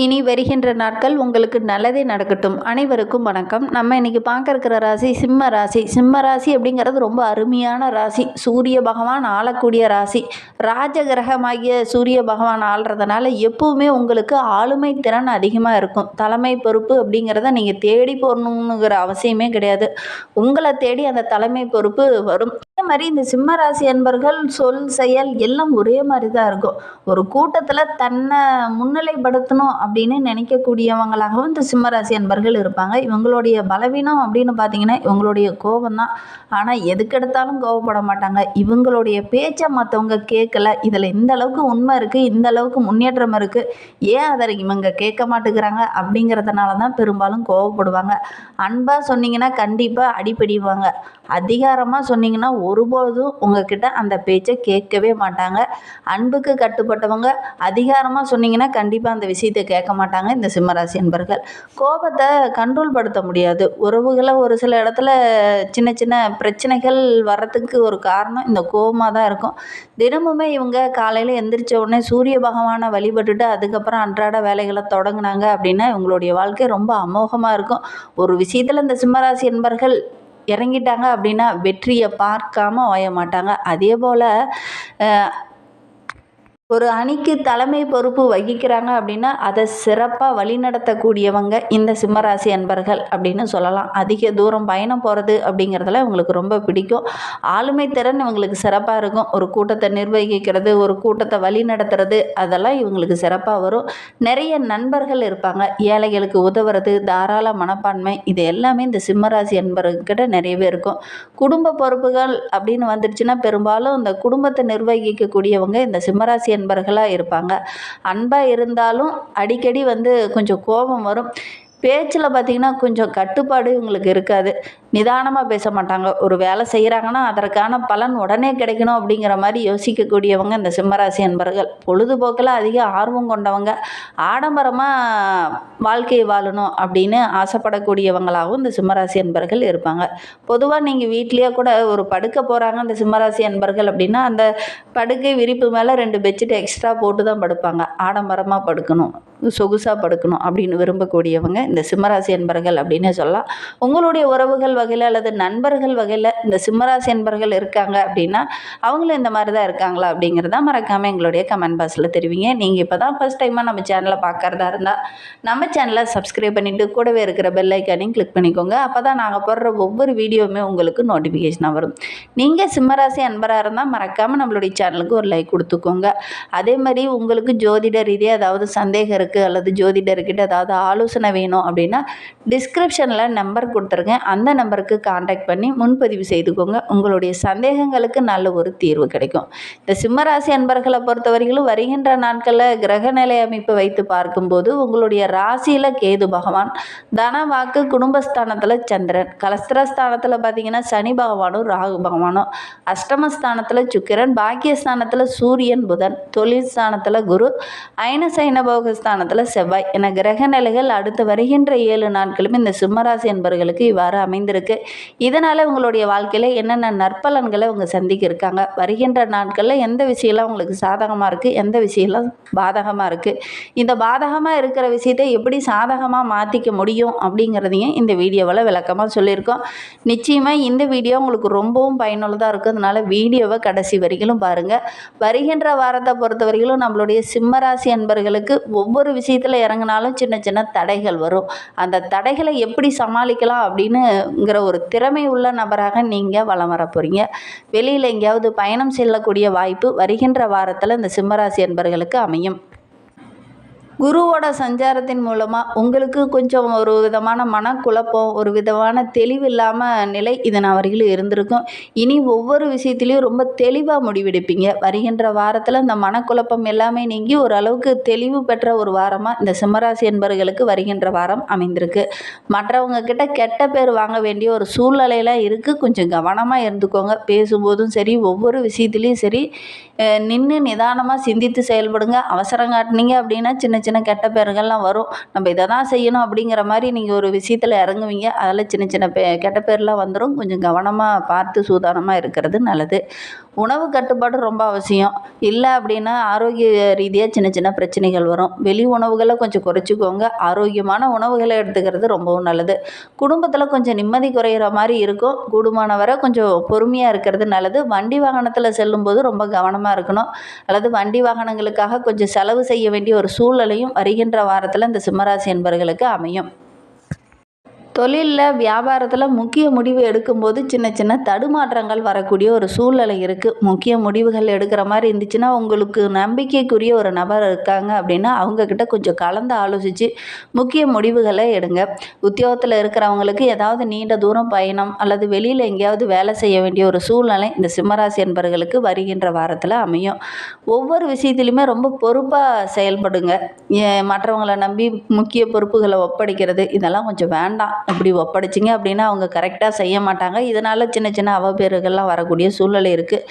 இனி வருகின்ற நாட்கள் உங்களுக்கு நல்லதே நடக்கட்டும். அனைவருக்கும் வணக்கம். நம்ம இன்னைக்கு பார்க்க இருக்கிற ராசி சிம்ம ராசி. சிம்ம ராசி அப்படிங்கிறது ரொம்ப அருமையான ராசி. சூரிய பகவான் ஆளக்கூடிய ராசி. ராஜ கிரகமாகிய சூரிய பகவான் ஆள்றதுனால எப்பவுமே உங்களுக்கு ஆளுமை திறன் அதிகமாக இருக்கும். தலைமை பொறுப்பு அப்படிங்கிறத நீங்கள் தேடி போடணுங்கிற அவசியமே கிடையாது. உங்களை தேடி அந்த தலைமை பொறுப்பு வரும். மாதிரி இந்த சிம்ம ராசி அன்பர்கள் சொல் செயல் எல்லாம் ஒரே மாதிரி தான் இருக்கும். ஒரு கூட்டத்தில் தன்னை முன்னிலைப்படுத்தணும் அப்படின்னு நினைக்கக்கூடியவங்களாகவும் இந்த சிம்மராசி அன்பர்கள் இருப்பாங்க. இவங்களுடைய பலவீனம் அப்படின்னு பார்த்தீங்கன்னா இவங்களுடைய கோபம் தான் ஆனால் எதுக்கெடுத்தாலும் கோவப்பட மாட்டாங்க. இவங்களுடைய பேச்சை மற்றவங்க கேட்கல. இதில் இந்த அளவுக்கு உண்மை இருக்குது இந்த அளவுக்கு முன்னேற்றம் இருக்குது ஏன் அதை இவங்க கேட்க மாட்டேங்கிறாங்க அப்படிங்கிறதுனால தான் பெரும்பாலும் கோவப்படுவாங்க அன்பாக சொன்னீங்கன்னா கண்டிப்பாக அடிப்படிவாங்க அதிகாரமாக சொன்னீங்கன்னா ஒருபோதும் உங்ககிட்ட அந்த பேச்சை கேட்கவே மாட்டாங்க. அன்புக்கு கட்டுப்பட்டவங்க அதிகாரமாக சொன்னீங்கன்னா கண்டிப்பாக அந்த விஷயத்தை கேட்க மாட்டாங்க இந்த சிம்மராசி என்பர்கள் கோபத்தை கண்ட்ரோல் படுத்த முடியாது. உறவுகளை ஒரு சில இடத்துல சின்ன சின்ன பிரச்சனைகள் வர்றதுக்கு ஒரு காரணம் இந்த கோபமாக தான் இருக்கும். தினமுமே இவங்க காலையில் எந்திரிச்ச உடனே சூரிய பகவானை வழிபட்டுட்டு அதுக்கப்புறம் அன்றாட வேலைகளை தொடங்கினாங்க அப்படின்னா இவங்களுடைய வாழ்க்கை ரொம்ப அமோகமாக இருக்கும். ஒரு விஷயத்தில் இந்த சிம்மராசி என்பர்கள் இறங்கிட்டாங்க அப்படின்னா வெற்றியை பார்க்காம ஓய மாட்டாங்க. அதே போல் ஒரு அணிக்கு தலைமை பொறுப்பு வகிக்கிறாங்க அப்படின்னா அதை சிறப்பாக வழிநடத்தக்கூடியவங்க இந்த சிம்மராசி அன்பர்கள் அப்படின்னு சொல்லலாம். அதிக தூரம் பயணம் போகிறது அப்படிங்கிறதுல இவங்களுக்கு ரொம்ப பிடிக்கும். ஆளுமை திறன் இவங்களுக்கு சிறப்பாக இருக்கும். ஒரு கூட்டத்தை நிர்வகிக்கிறது ஒரு கூட்டத்தை வழி நடத்துறது அதெல்லாம் இவங்களுக்கு சிறப்பாக வரும். நிறைய நண்பர்கள் இருப்பாங்க. ஏழைகளுக்கு உதவுறது தாராள மனப்பான்மை இது எல்லாமே இந்த சிம்மராசி அன்பர்கிட்ட நிறையவே இருக்கும். குடும்ப பொறுப்புகள் அப்படின்னு வந்துடுச்சுன்னா பெரும்பாலும் இந்த குடும்பத்தை நிர்வகிக்கக்கூடியவங்க இந்த சிம்மராசி என்பர்களாக இருப்பாங்க. அன்பாக இருந்தாலும் அடிக்கடி வந்து கொஞ்சம் கோபம் வரும். பேச்சில் பார்த்திங்கன்னா கொஞ்சம் கட்டுப்பாடு இவங்களுக்கு இருக்காது. நிதானமாக பேச மாட்டாங்க. ஒரு வேலை செய்கிறாங்கன்னா அதற்கான பலன் உடனே கிடைக்கணும் அப்படிங்கிற மாதிரி யோசிக்கக்கூடியவங்க இந்த சிம்மராசி அன்பர்கள். பொழுதுபோக்கில் அதிக ஆர்வம் கொண்டவங்க. ஆடம்பரமாக வாழ்க்கையை வாழணும் அப்படின்னு ஆசைப்படக்கூடியவங்களாகவும் இந்த சிம்மராசி அன்பர்கள் இருப்பாங்க. பொதுவாக நீங்கள் வீட்லேயே கூட ஒரு படுக்க போகிறாங்க இந்த சிம்மராசி அன்பர்கள் அப்படின்னா அந்த படுக்கை விரிப்பு மேலே ரெண்டு பெட்ஷீட் எக்ஸ்ட்ரா போட்டு தான் படுப்பாங்க. ஆடம்பரமாக படுக்கணும். சொகுசாக படுக்கணும் அப்படின்னு விரும்பக்கூடியவங்க இந்த சிம்மராசி என்பர்கள் அப்படின்னு சொல்லலாம். உங்களுடைய உறவுகள் வகையில் அல்லது நண்பர்கள் வகையில் இந்த சிம்மராசி என்பர்கள் இருக்காங்க அப்படின்னா அவங்களும் இந்த மாதிரி தான் இருக்காங்களா அப்படிங்கிறத மறக்காமல் எங்களுடைய கமெண்ட் பாக்ஸில் தெரிவிங்க. நீங்கள் இப்போ தான் ஃபஸ்ட் டைமாக நம்ம சேனலை பார்க்குறதா இருந்தால் நம்ம சேனலை சப்ஸ்கிரைப் பண்ணிவிட்டு கூடவே இருக்கிற பெல் ஐக்கானையும் கிளிக் பண்ணிக்கோங்க. அப்போ தான் நாங்கள் போடுற ஒவ்வொரு வீடியோவுமே உங்களுக்கு நோட்டிஃபிகேஷனாக வரும். நீங்கள் சிம்மராசி அன்பராக இருந்தால் மறக்காமல் நம்மளுடைய சேனலுக்கு ஒரு லைக் கொடுத்துக்கோங்க. அதே மாதிரி உங்களுக்கு ஜோதிட ரீதியாக ஏதாவது சந்தேகம் இருக்குது அல்லது ஜோதிடர்கிட்ட ஏதாவது ஆலோசனை வேணும் அப்படின்னா டிஸ்கிரிப்ஷனில் நம்பர் கொடுத்துருங்க. அந்த நம்பருக்கு காண்டாக்ட் பண்ணி முன்பதிவு செய்துக்கோங்க. உங்களுடைய சந்தேகங்களுக்கு நல்ல ஒரு தீர்வு கிடைக்கும். இந்த சிம்மராசி அன்பர்களை பொறுத்தவரையிலும் வருகின்ற நாட்களில் கிரகநிலை அமைப்பு வைத்து பார்க்கும்போது உங்களுடைய ராசியில் கேது பகவான் தன வாக்கு குடும்பஸ்தானத்தில் சந்திரன் கலஸ்திரஸ்தானத்தில் பார்த்தீங்கன்னா சனி பகவானும் ராகு பகவானும் அஷ்டமஸ்தானத்தில் சுக்கிரன் பாக்கியஸ்தானத்தில் சூரியன் புதன் தொழில் ஸ்தானத்தில் குரு ஐன சைன போகஸ்தானத்தில் செவ்வாய். என கிரக நிலைகள் அடுத்து வருகின்ற ஏழு நாட்களும் இந்த சிம்மராசி என்பவர்களுக்கு இவ்வாறு அமைந்திருக்கு. இதனால் உங்களுடைய வாழ்க்கையில் என்னென்ன நற்பலன்களை அவங்க சந்திக்க இருக்காங்க? வருகின்ற நாட்களில் எந்த விஷயம்லாம் உங்களுக்கு சாதகமாக இருக்குது எந்த விஷயம்லாம் பாதகமாக இருக்குது இந்த பாதகமாக இருக்கிற விஷயத்தை எப்படி சாதகமாக மாற்றிக்க முடியும்? அப்படிங்கிறதையும் இந்த வீடியோவில் விளக்கமாக சொல்லியிருக்கோம். நிச்சயமாக இந்த வீடியோ உங்களுக்கு ரொம்பவும் பயனுள்ளதாக இருக்கும். அதனால் வீடியோவை கடைசி வரைக்கும் பாருங்கள் வருகின்ற வாரத்தை பொறுத்த வரைக்கும் நம்மளுடைய சிம்மராசி அன்பர்களுக்கு ஒவ்வொரு விஷயத்தில் இறங்கினாலும் சின்ன சின்ன தடைகள் வரும். அந்த தடைகளை எப்படி சமாளிக்கலாம் அப்படின்னுங்கிற ஒரு திறமை உள்ள நபராக நீங்கள் வளம் வர போகிறீங்க வெளியில் எங்கேயாவது பயணம் செல்லக்கூடிய வாய்ப்பு வருகின்ற வாரத்தில் இந்த சிம்மராசி என்பவர்களுக்கு அமையும். குருவோட சஞ்சாரத்தின் மூலமாக உங்களுக்கு கொஞ்சம் ஒரு விதமான மனக்குழப்பம் ஒரு விதமான தெளிவில்லாமல் நிலை இதன் வரையிலும் இருந்திருக்கும். இனி ஒவ்வொரு விஷயத்துலையும் ரொம்ப தெளிவாக முடிவெடுப்பீங்க. வருகின்ற வாரத்தில் இந்த மனக்குழப்பம் எல்லாமே நீங்கி ஓரளவுக்கு தெளிவு பெற்ற ஒரு வாரமாக இந்த சிம்மராசி என்பவர்களுக்கு வருகின்ற வாரம் அமைந்திருக்கு. மற்றவங்க கிட்ட கெட்ட பேர் வாங்க வேண்டிய ஒரு சூழ்நிலையெல்லாம் இருக்குது கொஞ்சம் கவனமாக இருந்துக்கோங்க. பேசும்போதும் சரி ஒவ்வொரு விஷயத்துலேயும் சரி நின்று நிதானமாக சிந்தித்து செயல்படுங்க. அவசரம் காட்டினீங்க அப்படின்னா சின்ன சின்ன கெட்ட பேர்கள்லாம் வரும். நம்ம இதை தான் செய்யணும் அப்படிங்கிற மாதிரி நீங்கள் ஒரு விஷயத்தில் இறங்குவீங்க. அதில் சின்ன சின்ன பே கெட்ட பேர்லாம் வந்துடும் கொஞ்சம் கவனமாக பார்த்து சூதானமாக இருக்கிறது நல்லது. உணவு கட்டுப்பாடு ரொம்ப அவசியம். இல்லை அப்படின்னா ஆரோக்கிய ரீதியாக சின்ன சின்ன பிரச்சனைகள் வரும். வெளி உணவுகளை கொஞ்சம் குறைச்சிக்கோங்க. ஆரோக்கியமான உணவுகளை எடுத்துக்கிறது ரொம்பவும் நல்லது. குடும்பத்தில் கொஞ்சம் நிம்மதி குறையிற மாதிரி இருக்கும். கூடுமான வரை கொஞ்சம் பொறுமையாக இருக்கிறது நல்லது. வண்டி வாகனத்தில் செல்லும்போது ரொம்ப கவனமாக இருக்கணும். அல்லது வண்டி வாகனங்களுக்காக கொஞ்சம் செலவு செய்ய வேண்டிய ஒரு வருகின்ற வாரத்தில் இந்த சிம்மராசி என்பர்களுக்கு அமையும். தொழிலில் வியாபாரத்தில் முக்கிய முடிவு எடுக்கும்போது சின்ன சின்ன தடுமாற்றங்கள் வரக்கூடிய ஒரு சூழ்நிலை இருக்குது முக்கிய முடிவுகள் எடுக்கிற மாதிரி இருந்துச்சுன்னா உங்களுக்கு நம்பிக்கைக்குரிய ஒரு நபர் இருக்காங்க அப்படின்னா அவங்கக்கிட்ட கொஞ்சம் கலந்து ஆலோசித்து முக்கிய முடிவுகளை எடுங்க. உத்தியோகத்தில் இருக்கிறவங்களுக்கு ஏதாவது நீண்ட தூரம் பயணம் அல்லது வெளியில் எங்கேயாவது வேலை செய்ய வேண்டிய ஒரு சூழ்நிலை இந்த சிம்மராசி என்பர்களுக்கு வருகின்ற வாரத்தில் அமையும். ஒவ்வொரு விஷயத்துலையுமே ரொம்ப பொறுப்பாக செயல்படுங்க. மற்றவங்களை நம்பி முக்கிய பொறுப்புகளை ஒப்படைக்கிறது இதெல்லாம் கொஞ்சம் வேண்டாம். இப்படி ஒப்படைச்சிங்க அப்படின்னா அவங்க கரெக்டாக செய்ய மாட்டாங்க. இதனால் சின்ன சின்ன அவப்பேறுகள்லாம் வரக்கூடிய சூழ்நிலை இருக்குது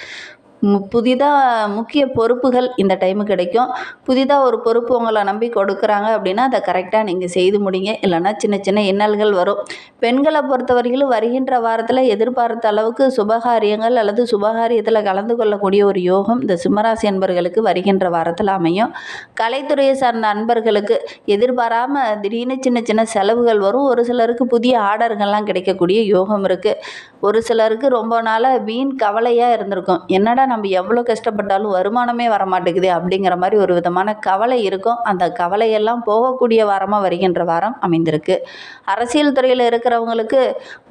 புதிதாக முக்கிய பொறுப்புகள் இந்த டைமு கிடைக்கும். புதிதாக ஒரு பொறுப்பு உங்களை நம்பி கொடுக்குறாங்க அப்படின்னா அதை கரெக்டாக நீங்கள் செய்து முடிங்க. இல்லைன்னா சின்ன சின்ன இன்னல்கள் வரும். பெண்களை பொறுத்தவரையிலும் வருகின்ற வாரத்தில் எதிர்பார்த்த அளவுக்கு சுபகாரியங்கள் அல்லது சுபகாரியத்தில் கலந்து கொள்ளக்கூடிய ஒரு யோகம் இந்த சிம்மராசி அன்பர்களுக்கு வருகின்ற வாரத்தில் அமையும். கலைத்துறையை சார்ந்த அன்பர்களுக்கு எதிர்பாராமல் திடீர்னு சின்ன சின்ன செலவுகள் வரும். ஒரு சிலருக்கு புதிய ஆர்டர்கள்லாம் கிடைக்கக்கூடிய யோகம் இருக்குது ஒரு சிலருக்கு ரொம்ப நாளாக வீண் கவலையாக இருந்திருக்கும். என்னடா நம்ம எவ்வளோ கஷ்டப்பட்டாலும் வருமானமே வரமாட்டேங்குது அப்படிங்கிற மாதிரி ஒரு விதமான கவலை இருக்கும். அந்த கவலையெல்லாம் போகக்கூடிய வாரமாக வருகின்ற வாரம் அமைந்திருக்கு. அரசியல் துறையில் இருக்கிறவங்களுக்கு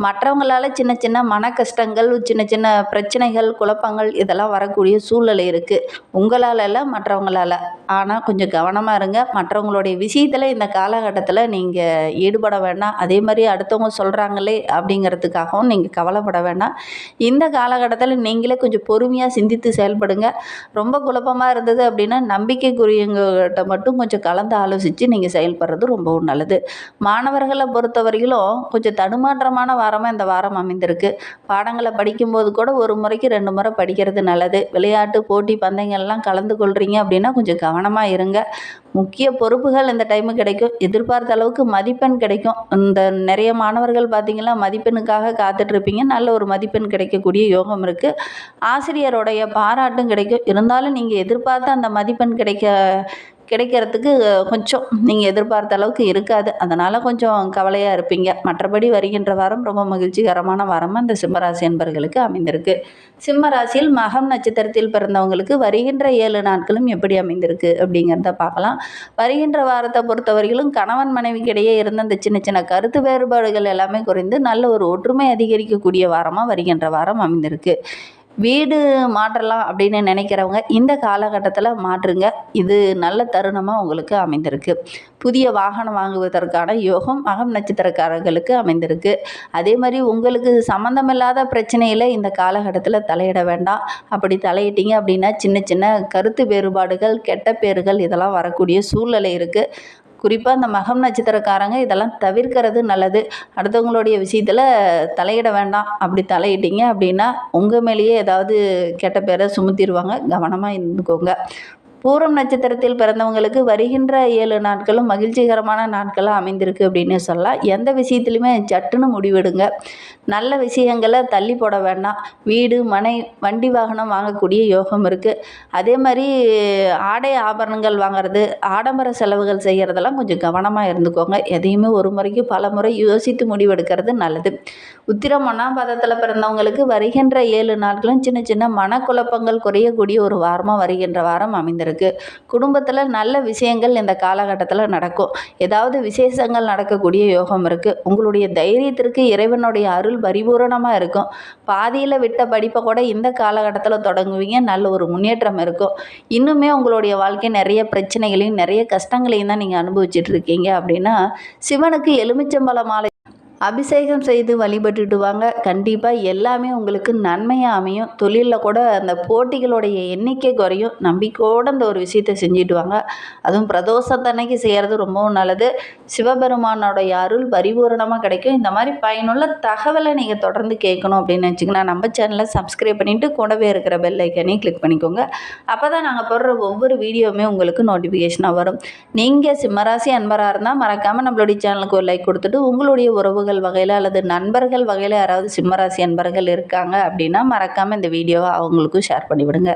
மற்றவங்களால் சின்ன சின்ன மன கஷ்டங்கள் சின்ன சின்ன பிரச்சனைகள் குழப்பங்கள் இதெல்லாம் வரக்கூடிய சூழ்நிலை இருக்குது உங்களால் இல்லை மற்றவங்களால். ஆனால் கொஞ்சம் கவனமாக இருங்க. மற்றவங்களுடைய விஷயத்தில் இந்த காலகட்டத்தில் நீங்கள் ஈடுபட வேண்டாம். அதே மாதிரி அடுத்தவங்க சொல்கிறாங்களே அப்படிங்கிறதுக்காகவும் நீங்கள் கவலை கவலைப்பட வேண்டாம். இந்த காலகட்டத்தில் நீங்களே கொஞ்சம் பொறுமையாக சிந்தித்து செயல்படுங்க. ரொம்ப குழப்பமாக இருந்தது அப்படின்னா நம்பிக்கைக்குரியவங்ககிட்ட மட்டும் கொஞ்சம் கலந்து ஆலோசித்து நீங்கள் செயல்படுறது ரொம்பவும் நல்லது. மாணவர்களை பொறுத்தவரையிலும் கொஞ்சம் தடுமாற்றமான வாரமாக இந்த வாரம் அமைந்திருக்கு. பாடங்களை படிக்கும்போது கூட ஒரு முறைக்கு ரெண்டு முறை படிக்கிறது நல்லது. விளையாட்டு போட்டி பந்தயங்கள்லாம் கலந்து கொள்கிறீங்க அப்படின்னா கொஞ்சம் கவனமாக இருங்க. முக்கிய பொறுப்புகள் இந்த டைமு கிடைக்கும். எதிர்பார்த்த அளவுக்கு மதிப்பெண் கிடைக்கும். இந்த நிறைய மாணவர்கள் பார்த்திங்கன்னா மதிப்பெண்ணுக்காக காத்துட்ருப்பீங்க நல்ல ஒரு மதிப்பெண் கிடைக்கக்கூடிய யோகம் இருக்குது ஆசிரியரோடைய பாராட்டும் கிடைக்கும். இருந்தாலும் நீங்கள் எதிர்பார்த்த அந்த மதிப்பெண் கிடைக்க கிடைக்கிறதுக்கு கொஞ்சம் நீங்கள் எதிர்பார்த்த அளவுக்கு இருக்காது. அதனால் கொஞ்சம் கவலையாக இருப்பீங்க. மற்றபடி வருகின்ற வாரம் ரொம்ப மகிழ்ச்சிகரமான வாரமாக இந்த சிம்மராசி என்பர்களுக்கு அமைந்திருக்கு. சிம்மராசியில் மகம் நட்சத்திரத்தில் பிறந்தவங்களுக்கு வருகின்ற ஏழு நாட்களும் எப்படி அமைந்திருக்கு அப்படிங்கிறத பார்க்கலாம். வருகின்ற வாரத்தை பொறுத்தவரையிலும் கணவன் மனைவிக்கிடையே இருந்த அந்த சின்ன சின்ன கருத்து வேறுபாடுகள் எல்லாமே குறைந்து நல்ல ஒரு ஒற்றுமை அதிகரிக்கக்கூடிய வாரமாக வருகின்ற வாரம் அமைந்திருக்கு. வீடு மாற்றலாம் அப்படின்னு நினைக்கிறவங்க இந்த காலகட்டத்தில் மாற்றுங்க. இது நல்ல தருணமாக உங்களுக்கு அமைந்திருக்கு. புதிய வாகனம் வாங்குவதற்கான யோகம் அகம் நட்சத்திரக்காரர்களுக்கு அமைந்திருக்கு. அதே மாதிரி உங்களுக்கு சம்மந்தமில்லாத பிரச்சனையில் இந்த காலகட்டத்தில் தலையிட வேண்டாம். அப்படி தலையிட்டீங்க அப்படின்னா சின்ன சின்ன கருத்து வேறுபாடுகள் கெட்ட பேர்கள் இதெல்லாம் வரக்கூடிய சூழ்நிலை இருக்குது குறிப்பாக இந்த மகம் நட்சத்திரக்காரங்க இதெல்லாம் தவிர்க்கிறது நல்லது. அடுத்தவங்களுடைய விஷயத்தில் தலையிட வேண்டாம். அப்படி தலையிட்டீங்க அப்படின்னா உங்கள் மேலேயே ஏதாவது கெட்ட பேரை சுமத்திடுவாங்க. கவனமாக இருந்துக்கோங்க. பூரம் நட்சத்திரத்தில் பிறந்தவங்களுக்கு வருகின்ற ஏழு நாட்களும் மகிழ்ச்சிகரமான நாட்களாக அமைந்திருக்கு அப்படின்னு சொல்லலாம். எந்த விஷயத்துலையுமே சட்டுன்னு முடிவெடுங்க. நல்ல விஷயங்களை தள்ளி போட வேண்டாம். வீடு மனை வண்டி வாகனம் வாங்கக்கூடிய யோகம் இருக்குது அதே மாதிரி ஆடை ஆபரணங்கள் வாங்குறது ஆடம்பர செலவுகள் செய்கிறதெல்லாம் கொஞ்சம் கவனமாக இருந்துக்கோங்க. எதையுமே ஒரு முறைக்கு பல முறை யோசித்து முடிவெடுக்கிறது நல்லது. உத்திரம் ஒன்றாம் பதத்தில் பிறந்தவங்களுக்கு வருகின்ற ஏழு நாட்களும் சின்ன சின்ன மனக்குழப்பங்கள் குறையக்கூடிய ஒரு வாரமாக வருகின்ற வாரம் அமைந்திருக்கு. இருக்குது குடும்பத்தில் நல்ல விஷயங்கள் இந்த காலகட்டத்தில் நடக்கும். ஏதாவது விசேஷங்கள் நடக்கக்கூடிய யோகம் இருக்குது உங்களுடைய தைரியத்திற்கு இறைவனுடைய அருள் பரிபூரணமாக இருக்கும். பாதியில் விட்ட படிப்பை கூட இந்த காலகட்டத்தில் தொடங்குவீங்க. நல்ல ஒரு முன்னேற்றம் இருக்கும். இன்னுமே உங்களுடைய வாழ்க்கை நிறைய பிரச்சனைகளையும் நிறைய கஷ்டங்களையும் தான் நீங்கள் அனுபவிச்சுட்டு இருக்கீங்க அப்படின்னா சிவனுக்கு எலுமிச்சம்பழ மாலை அபிஷேகம் செய்து வழிபட்டுடுவாங்க. கண்டிப்பாக எல்லாமே உங்களுக்கு நன்மையாக அமையும். தொழிலில் கூட அந்த போட்டிகளுடைய எண்ணிக்கை குறையும். நம்பிக்கையோடு அந்த ஒரு விஷயத்தை செஞ்சுட்டு வாங்க அதுவும் பிரதோஷத்தன்னைக்கு செய்கிறது ரொம்பவும் நல்லது. சிவபெருமானோடைய அருள் பரிபூரணமாக கிடைக்கும். இந்த மாதிரி பயனுள்ள தகவலை நீங்கள் தொடர்ந்து கேட்கணும் அப்படின்னு நினச்சிங்கன்னா நம்ம சேனலை சப்ஸ்கிரைப் பண்ணிவிட்டு கூடவே இருக்கிற பெல் ஐக்கனையும் கிளிக் பண்ணிக்கோங்க. அப்போ தான் நாங்கள் போடுற ஒவ்வொரு வீடியோவுமே உங்களுக்கு நோட்டிஃபிகேஷனாக வரும். நீங்கள் சிம்மராசி அன்பராக இருந்தால் மறக்காமல் நம்மளுடைய சேனலுக்கு ஒரு லைக் கொடுத்துட்டு உங்களுடைய உறவு உறவுகள் வகையில் அல்லது நண்பர்கள் வகையில் யாராவது சிம்மராசி அன்பர்கள் இருக்காங்க அப்படின்னா மறக்காமல் இந்த வீடியோவை அவங்களுக்கும் ஷேர் பண்ணிவிடுங்க.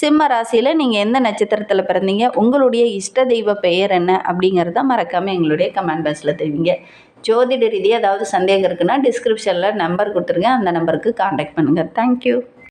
சிம்ம ராசியில் நீங்கள் எந்த நட்சத்திரத்தில் பிறந்தீங்க? உங்களுடைய இஷ்ட தெய்வ பெயர் என்ன? அப்படிங்கிறத மறக்காமல் எங்களுடைய கமெண்ட் பாக்ஸில் தெரிவிங்க. ஜோதிட ரீதியாக ஏதாவது சந்தேகம் இருக்குன்னா டிஸ்கிரிப்ஷனில் நம்பர் கொடுத்துருங்க. அந்த நம்பருக்கு காண்டாக்ட் பண்ணுங்கள் தேங்க்யூ